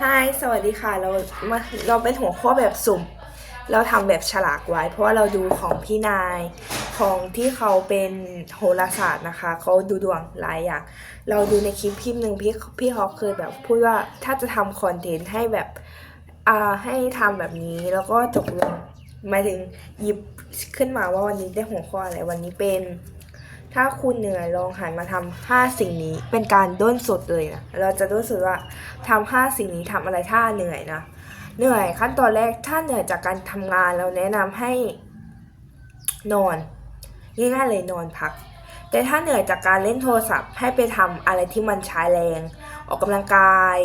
ฮายสวัสดีค่ะ เรามาเราเป็นหัวข้อแบบสุ่ม เราทำแบบฉลากไว้ เพราะว่าเราดูของพี่นายของที่เขาเป็นโหราศาสตร์นะคะ เขาดูดวงหลายอย่าง เราดูในคลิปคลิปหนึ่งพี่พี่เขาเคยแบบพูดว่าถ้าจะทำคอนเทนต์ให้แบบอ่าให้ทำแบบนี้แล้วก็ตกลงหมายถึงหยิบขึ้นมาว่าวันนี้ได้หัวข้ออะไรวันนี้เป็น ถ้าคุณเหนื่อยลองหันมาทำห้าสิ่งนี้เป็นการด้นสดเลยนะเราจะด้นสดว่าทำห้าสิ่งนี้ทำอะไรถ้าเหนื่อยนะเหนื่อยขั้นตอนแรกถ้าเหนื่อยจากการทำงานเราแนะนำให้นอนง่ายๆเลยนอนพัก แต่ถ้าเหนื่อยจากการเล่นโทรศัพท์ ให้ไปทำอะไรที่มันใช้แรง ออกกำลังกาย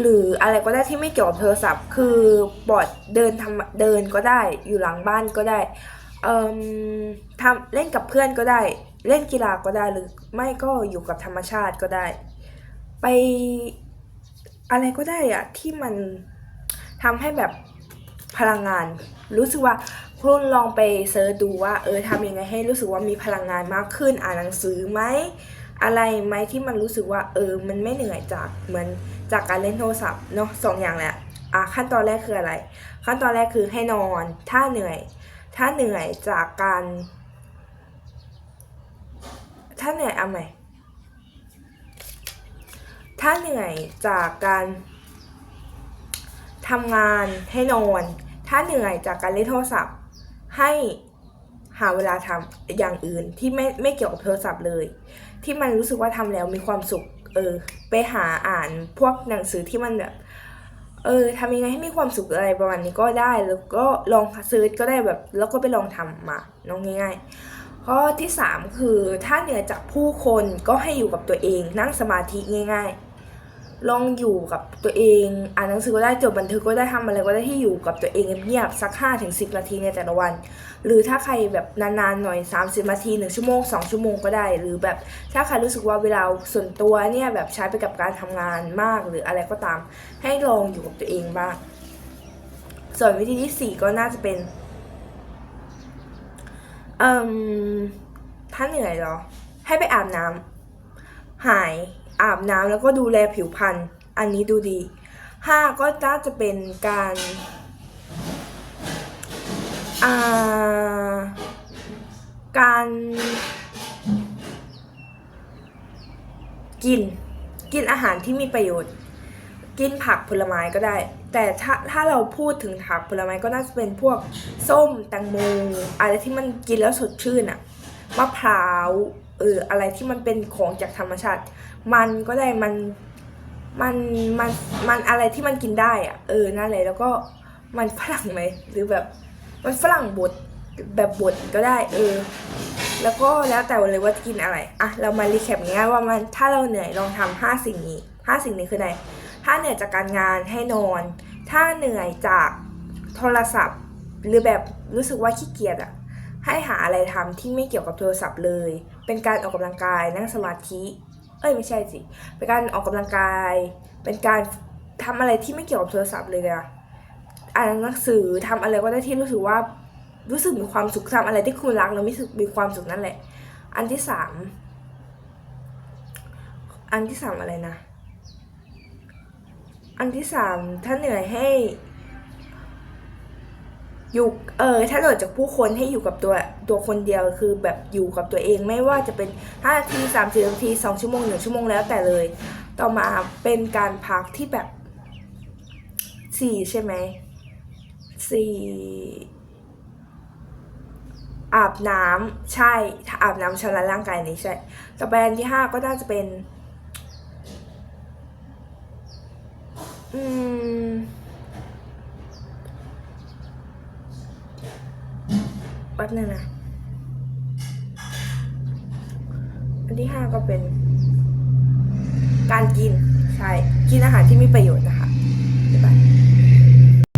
หรืออะไรก็ได้ที่ไม่เกี่ยวกับโทรศัพท์ คือบอดเดินทำเดินก็ได้อยู่หลังบ้านก็ได้ ทำเล่นกับเพื่อนก็ได้ เล่นกีฬาก็ได้หรือไม่ก็อยู่กับธรรมชาติก็ได้ ไปอะไรก็ได้อะที่มันทำให้แบบพลังงาน รู้สึกว่าคุณลองไปเซิร์ชดูว่า เออทำยังไงให้รู้สึกว่ามีพลังงานมากขึ้นอ่านหนังสือไหมอะไรไหมที่มันรู้สึกว่า เออ มันไม่เหนื่อยจากเหมือนจากการเล่นโทรศัพท์เนาะสองอย่างแหละอะขั้นตอนแรกคืออะไร ขั้นตอนแรกคือให้นอน ถ้าเหนื่อย ถ้าเหนื่อยจากการ ถ้าเหนื่อยเอาใหม่ถ้าเหนื่อยจากการทำงานให้นอน ถ้าเหนื่อยจากการเล่นโทรศัพท์ ให้หาเวลาทำอย่างอื่นที่ไม่ไม่เกี่ยวกับโทรศัพท์เลย ที่มันรู้สึกว่าทำแล้วมีความสุข เออ ไปหาอ่านพวกหนังสือที่มันแบบ เออทำยังไงให้มีความสุขอะไรประมาณนี้ก็ได้แล้วก็ลองซื้อก็ได้แบบ แล้วก็ไปลองทำมาน้องง่ายๆข้อที่สามคือถ้าเหนื่อยจากผู้คนก็ให้อยู่กับตัวเองนั่งสมาธิง่ายๆ ลองอยู่กับตัวเองอ่านหนังสือก็ได้จดบันทึกก็ได้ทำอะไรก็ได้ที่อยู่กับตัวเองเงียบๆสัก5ถึง10นาทีในแต่ละวัน หรือถ้าใครแบบนานๆหน่อย 30นาที1ชั่วโมง 2 ชั่วโมงก็ได้ หรือแบบถ้าใครรู้สึกว่าเวลาส่วนตัวเนี่ยแบบใช้ไปกับการทำงานมากหรืออะไรก็ตาม ให้ลองอยู่กับตัวเองบ้าง ส่วนวิธีที่ 4 ก็น่าจะเป็นเอ่มถ้าเหนื่อยเหรอ ให้ไปอาบน้ำหาย อาบน้ำแล้วก็ดูแลผิวพรรณอันนี้ดูดีห้าก็น่าจะเป็นการอ่าการกินกินอาหารที่มีประโยชน์ กินผักผลไม้ก็ได้ แต่ถ้าถ้าเราพูดถึงผักผลไม้ก็น่าจะเป็นพวกส้มแตงโมอะไรที่มันกินแล้วสดชื่นอะมะพร้าว เอออะไรที่มันเป็นของจากธรรมชาติ มันก็ได้มันมันมันมันอะไรที่มันกินได้อะเออนั่นเลยแล้วก็มันฝรั่งไหมหรือแบบมันฝรั่งบดแบบบดก็ได้ เออ แล้วก็แล้วแต่เลยว่าจะกินอะไรอะเรามารีแคปง่ายว่ามันถ้าเราเหนื่อยลองทำห้าสิ่งนี้ห้าสิ่งนี้คืออะไรถ้าเหนื่อยจากการงานให้นอน ถ้าเหนื่อยจากโทรศัพท์ หรือแบบรู้สึกว่าขี้เกียจอะให้หาอะไรทำที่ไม่เกี่ยวกับโทรศัพท์เลย เป็นการออกกำลังกายนั่งสมาธิ เอ้ยไม่ใช่สิ เป็นการออกกำลังกาย เป็นการทำอะไรที่ไม่เกี่ยวกับโทรศัพท์เลยอะอ่านหนังสือทำอะไรก็ได้ที่รู้สึกว่ารู้สึกมีความสุขทำอะไรที่คุณรักแล้วรู้สึกมีความสุขนั่นแหละ อันที่สามอันที่สามอะไรนะ อันที่สามถ้าเหนื่อยให้ อยู่เออถ้าเหนื่อยจากผู้คนให้อยู่กับตัวตัวคนเดียวคือแบบอยู่กับตัวเองไม่ว่าจะเป็น5นาที30นาที2ชั่วโมง1ชั่วโมงแล้วแต่เลย ต่อมาเป็นการพักที่แบบสี่ใช่ไหมสี่อาบน้ำใช่ถ้าอาบน้ำชำระร่างกายนี้ใช่ต่อไปอันที่ห้าก็น่าจะเป็น อืม ป๊บนึงนะ อันที่ห้าก็เป็น การกิน ใช่ กินอาหารที่มีประโยชน์นะคะบ๊ายบาย